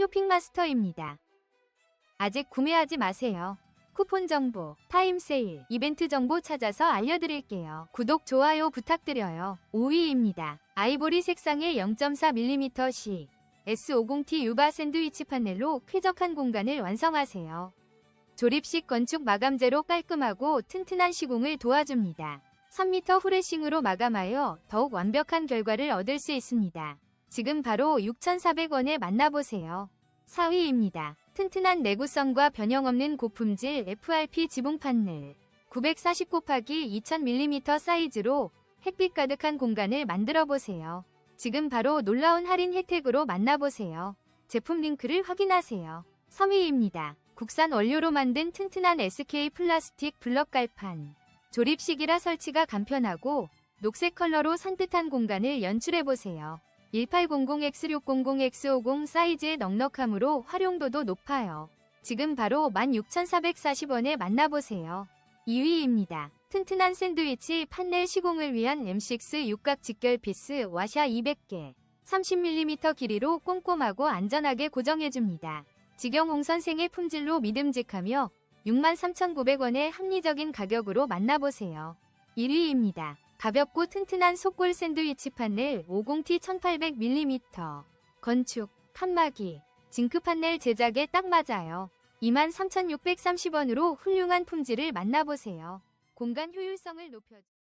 쇼핑마스터입니다. 아직 구매하지 마세요. 쿠폰 정보, 타임 세일, 이벤트 정보 찾아서 알려드릴게요. 구독, 좋아요 부탁드려요. 5위입니다. 아이보리 색상의 0.4mm C S50T 유바 샌드위치 판넬로 쾌적한 공간을 완성하세요. 조립식 건축 마감재로 깔끔하고 튼튼한 시공을 도와줍니다. 3m 후레싱으로 마감하여 더욱 완벽한 결과를 얻을 수 있습니다. 지금 바로 6,400원에 만나보세요. 4위입니다. 튼튼한 내구성과 변형없는 고품질 FRP 지붕 판넬 940 곱하기 2000mm 사이즈로 햇빛 가득한 공간을 만들어 보세요. 지금 바로 놀라운 할인 혜택으로 만나보세요. 제품 링크를 확인하세요. 3위입니다. 국산 원료로 만든 튼튼한 SK 플라스틱 블럭 깔판. 조립식이라 설치가 간편하고 녹색 컬러로 산뜻한 공간을 연출해보세요. 1800X600X50 사이즈의 넉넉함으로 활용도도 높아요. 지금 바로 16,440원에 만나보세요. 2위입니다. 튼튼한 샌드위치 판넬 시공을 위한 M6 육각 직결 피스 와샤 200개. 30mm 길이로 꼼꼼하고 안전하게 고정해줍니다. 직영홍 선생의 품질로 믿음직하며 63,900원의 합리적인 가격으로 만나보세요. 1위입니다. 가볍고 튼튼한 속골 샌드위치 판넬 50T 1800mm. 건축, 칸막이, 징크 판넬 제작에 딱 맞아요. 23,630원으로 훌륭한 품질을 만나보세요. 공간 효율성을 높여줘.